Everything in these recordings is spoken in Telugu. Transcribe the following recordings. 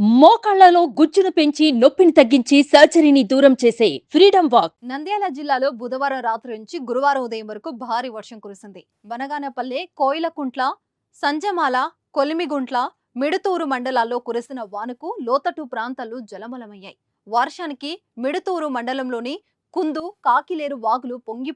మోకాళ్ళలో గుజ్జును పెంచి నొప్పిని తగ్గించి సర్జరీని దూరం చేసే ఫ్రీడమ్ వాక్. నంద్యాల జిల్లాలో బుధవారం రాత్రి నుంచి గురువారం ఉదయం వరకు భారీ వర్షం కురిసింది. బనగానపల్లె కోయిలకుంట్ల సంజమాల కొలిమిగుంట్ల మిడుతూరు మండలాల్లో కురిసిన వానకు లోతట్టు ప్రాంతాలు జలమలమయ్యాయి. వర్షానికి మిడుతూరు మండలంలోని కుందు కాకిలేరు వాగులు పొంగి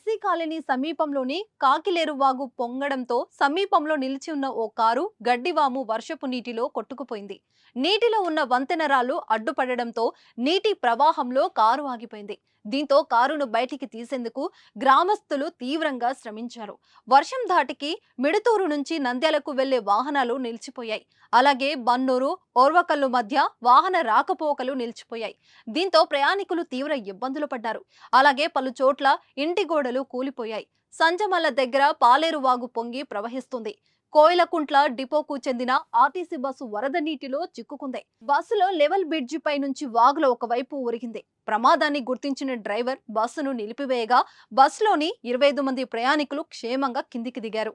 ఎస్సీ కాలనీ సమీపంలోని కాకిలేరు వాగు పొంగడంతో సమీపంలో నిలిచి ఉన్న ఓ కారు గడ్డివాము వర్షపు నీటిలో కొట్టుకుపోయింది. నీటిలో ఉన్న వంతెనరాలు అడ్డుపడడంతో నీటి ప్రవాహంలో కారు ఆగిపోయింది. దీంతో కారును బయటికి తీసేందుకు గ్రామస్తులు తీవ్రంగా శ్రమించారు. వర్షం ధాటికి మిడుతూరు నుంచి నంద్యాలకు వెళ్ళే వాహనాలు నిలిచిపోయాయి. అలాగే బన్నూరు ఓర్వకల్లు మధ్య వాహన రాకపోకలు నిలిచిపోయాయి. దీంతో ప్రయాణికులు తీవ్ర ఇబ్బందులు పడ్డారు. అలాగే పలు చోట్ల ఇంటి గోడలు కూలిపోయాయి. సంజమల్ల దగ్గర పాలేరు వాగు పొంగి ప్రవహిస్తుంది. కోయిలకుంట్ల డిపోకు చెందిన ఆర్టీసీ బస్సు వరద నీటిలో చిక్కుకుంది. బస్సులో లెవెల్ బ్రిడ్జి పై నుంచి వాగులో ఒకవైపు ఉరిగింది ప్రమాదాన్ని గుర్తించిన డ్రైవర్ బస్సును నిలిపివేయగా బస్సులోని ఇరవై ఐదు మంది ప్రయాణికులు క్షేమంగా కిందికి దిగారు.